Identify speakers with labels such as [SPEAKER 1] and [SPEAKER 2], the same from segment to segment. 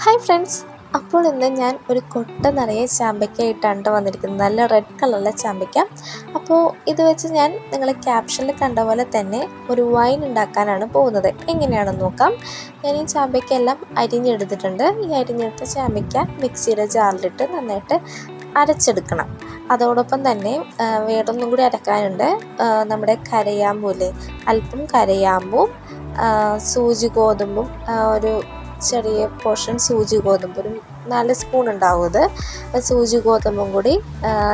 [SPEAKER 1] Hi friends അപ്പോൾ ഇന്ന് ഞാൻ ഒരു കൊട്ട നിറയെ ചാമ്പയ്ക്കായിട്ടാണ് വന്നിരിക്കുന്നത്. നല്ല റെഡ് കളറിലെ ചാമ്പയ്ക്ക. അപ്പോൾ ഇത് വെച്ച് ഞാൻ നിങ്ങളെ ക്യാപ്ഷനിൽ കണ്ട പോലെ തന്നെ ഒരു വൈൻ ഉണ്ടാക്കാനാണ് പോകുന്നത്. എങ്ങനെയാണെന്ന് നോക്കാം. ഞാൻ ഈ ചാമ്പയ്ക്ക എല്ലാം അരിഞ്ഞെടുത്തിട്ടുണ്ട്. ഈ അരിഞ്ഞെടുത്ത ചാമ്പയ്ക്ക മിക്സിയുടെ ജാറിലിട്ട് നന്നായിട്ട് അരച്ചെടുക്കണം. അതോടൊപ്പം തന്നെ വേറൊന്നും കൂടി അരക്കാനുണ്ട്. നമ്മുടെ കരയാമ്പൂല്ലേ? അല്പം കരയാമ്പും സൂചി ഗോതമ്പും ഒരു ചെറിയ പോർഷൻ സൂചി ഗോതമ്പ് ഒരു നാല് സ്പൂൺ ഉണ്ടാവും സൂചി ഗോതമ്പും കൂടി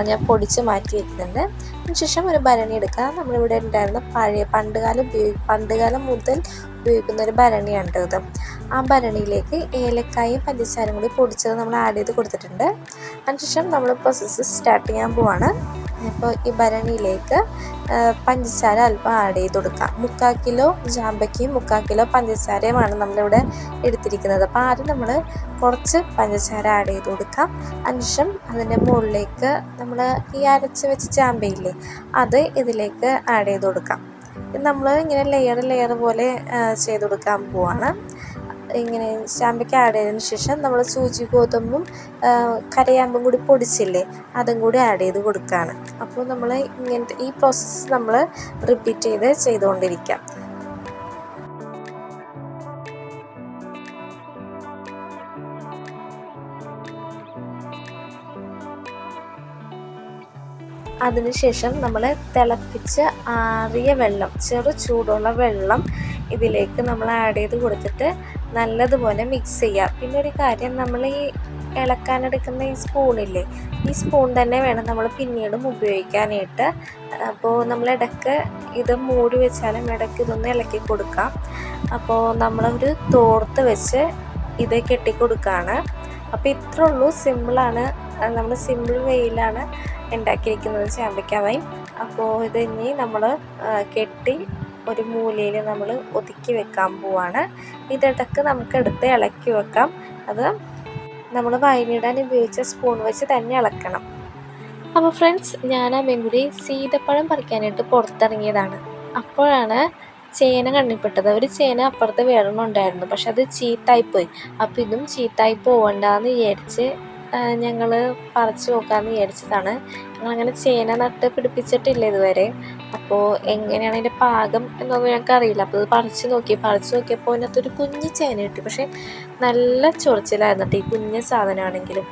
[SPEAKER 1] ഞാൻ പൊടിച്ച് മാറ്റി വെക്കുന്നുണ്ട്. അതിനുശേഷം ഒരു ഭരണി എടുക്കുക. നമ്മളിവിടെ ഉണ്ടായിരുന്ന പഴയ പണ്ടുകാലം ഉപയോഗി പണ്ടുകാലം മുതൽ ഉപയോഗിക്കുന്ന ഒരു ഭരണിയാണ് ഇത്. ആ ഭരണിയിലേക്ക് ഏലക്കായും പഞ്ചസാരയും കൂടി പൊടിച്ചത് നമ്മൾ ആഡ് ചെയ്ത് കൊടുത്തിട്ടുണ്ട്. അതിനുശേഷം നമ്മൾ പ്രോസസ്സ് സ്റ്റാർട്ട് ചെയ്യാൻ പോവാണ്. അപ്പോൾ ഈ ഭരണിയിലേക്ക് പഞ്ചസാര അല്പം ആഡ് ചെയ്ത് കൊടുക്കാം. മുക്കാൽ കിലോ ജാമ്പയ്ക്കയും മുക്കാൽ കിലോ പഞ്ചസാരയുമാണ് നമ്മളിവിടെ എടുത്തിരിക്കുന്നത്. അപ്പോൾ ആദ്യം നമ്മൾ കുറച്ച് പഞ്ചസാര ആഡ് ചെയ്ത് കൊടുക്കാം. അതിനുശേഷം അതിന്റെ മുകളിലേക്ക് നമ്മൾ ഈ അരച്ച് വെച്ച ജാമ്പയില്ലേ അത് ഇതിലേക്ക് ആഡ് ചെയ്ത് കൊടുക്കാം. നമ്മൾ ഇങ്ങനെ ലെയർ ലെയർ പോലെ ചെയ്ത് കൊടുക്കാൻ പോവാണ്. ഇങ്ങനെ ചാമ്പയ്ക്ക ആഡ് ചെയ്തതിന് ശേഷം നമ്മൾ സൂചി ഗോതമ്പും കരയാമ്പും കൂടി പൊടിച്ചില്ലേ അതും കൂടി ആഡ് ചെയ്ത് കൊടുക്കുകയാണ് അപ്പോൾ നമ്മൾ ഇങ്ങനത്തെ ഈ പ്രോസസ്സ് നമ്മൾ റിപ്പീറ്റ് ചെയ്ത് ചെയ്തുകൊണ്ടിരിക്കാം. അതിനുശേഷം നമ്മൾ തിളപ്പിച്ച് ആറിയ വെള്ളം ചെറു ചൂടുള്ള വെള്ളം ഇതിലേക്ക് നമ്മൾ ആഡ് ചെയ്ത് കൊടുത്തിട്ട് നല്ലതുപോലെ മിക്സ് ചെയ്യുക പിന്നെ ഒരു കാര്യം നമ്മൾ ഈ ഇളക്കാനെടുക്കുന്ന ഈ സ്പൂണില്ലേ ഈ സ്പൂൺ തന്നെ വേണം നമ്മൾ പിന്നീടും ഉപയോഗിക്കാനായിട്ട്. അപ്പോൾ നമ്മൾ ഇടയ്ക്ക് ഇത് മൂടി വെച്ചാലും ഇടയ്ക്ക് ഇതൊന്ന് ഇളക്കി കൊടുക്കാം. അപ്പോൾ നമ്മളൊരു തോർത്ത് വെച്ച് ഇത് കെട്ടിക്കൊടുക്കുകയാണ് അപ്പോൾ ഇത്രേ ഉള്ളൂ. സിമ്പിളാണ് നമ്മൾ സിമ്പിൾ വേയിലാണ് ഉണ്ടാക്കിയിരിക്കുന്നത്. ചാമ്പയ്ക്കാവായി. അപ്പോൾ ഇത് ഇനി നമ്മൾ കെട്ടി ഒരു മൂലയിൽ നമ്മൾ ഒതുക്കി വെക്കാൻ പോവാണ്. ഇതിടക്ക് നമുക്ക് എടുത്ത് ഇളക്കി വെക്കാം. അത് നമ്മൾ വൈനിടാൻ ഉപയോഗിച്ച സ്പൂൺ വെച്ച് തന്നെ ഇളക്കണം. അപ്പോൾ ഫ്രണ്ട്സ് ഞാൻ ആ മെങ്കുടി സീതപ്പഴം പറിക്കാനായിട്ട് പുറത്തിറങ്ങിയതാണ്. അപ്പോഴാണ് ചേന കണ്ണിപ്പെട്ടത്. ഒരു ചേന അപ്പുറത്ത് വേറൊന്നും ഉണ്ടായിരുന്നു. പക്ഷെ അത് ചീത്തായിപ്പോയി. അപ്പോൾ ഇതും ചീത്തായി പോവണ്ടെന്ന് വിചാരിച്ച് ഞങ്ങൾ പറിച്ച് നോക്കാമെന്ന് വിചാരിച്ചതാണ്. ഞങ്ങളങ്ങനെ ചേന നട്ട് പിടിപ്പിച്ചിട്ടില്ല ഇതുവരെ. അപ്പോൾ എങ്ങനെയാണ് അതിന്റെ പാകം എന്നൊന്നും ഞങ്ങൾക്ക് അറിയില്ല. അപ്പോൾ ഇത് പറിച്ച് നോക്കി പറിച്ച് നോക്കിയപ്പോൾ അതിനകത്തൊരു കുഞ്ഞ് ചേന കിട്ടി പക്ഷേ നല്ല ചൊറിച്ചിലായിരുന്നു ഈ കുഞ്ഞ് സാധനമാണെങ്കിലും.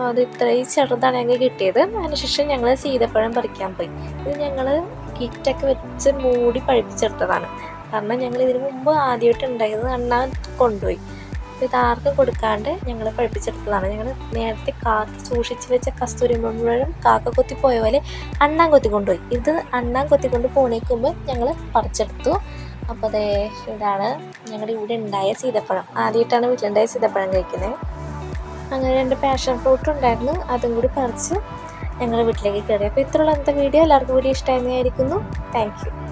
[SPEAKER 1] അത് ഇത്രയും ചെറുതാണ് ഞങ്ങൾക്ക് കിട്ടിയത്. അതിനുശേഷം ഞങ്ങൾ സീതപ്പഴം പറിക്കാൻ പോയി. ഇത് ഞങ്ങൾ കിറ്റൊക്കെ വെച്ച് മൂടി പഴിപ്പിച്ചെടുത്തതാണ്. കാരണം ഞങ്ങൾ ഇതിനു മുമ്പ് ആദ്യമായിട്ട് ഉണ്ടായത് അണ്ണാൻ കൊണ്ടുപോയി. ഇത് ആർക്കും കൊടുക്കാണ്ട് ഞങ്ങൾ പഴിപ്പിച്ചെടുത്തതാണ് ഞങ്ങൾ നേരത്തെ കാക്ക സൂക്ഷിച്ച് വെച്ച കസ്തൂരി മുഴുവൻ കാക്ക കൊത്തി പോയ പോലെ അണ്ണാൻ കൊത്തി കൊണ്ടുപോയി. ഇത് അണ്ണാൻ കൊത്തിക്കൊണ്ട് പോണേക്കുമ്പോൾ ഞങ്ങൾ പറിച്ചെടുത്തു. അപ്പോൾ അതേ ഇതാണ് ഞങ്ങളുടെ ഇവിടെ ഉണ്ടായ സീതപ്പഴം. ആദ്യമായിട്ടാണ് വീട്ടിലുണ്ടായ സീതപ്പഴം കഴിക്കുന്നത് അങ്ങനെ രണ്ട് പാഷൻ ഫ്രൂട്ട് ഉണ്ടായിരുന്നു. അതും കൂടി പറിച്ച് ഞങ്ങൾ വീട്ടിലേക്ക് കയറി അപ്പോൾ ഇത്രയുള്ള അന്നത്തെ വീഡിയോ എല്ലാവർക്കും കൂടി ഇഷ്ടമായിരുന്നു താങ്ക് യു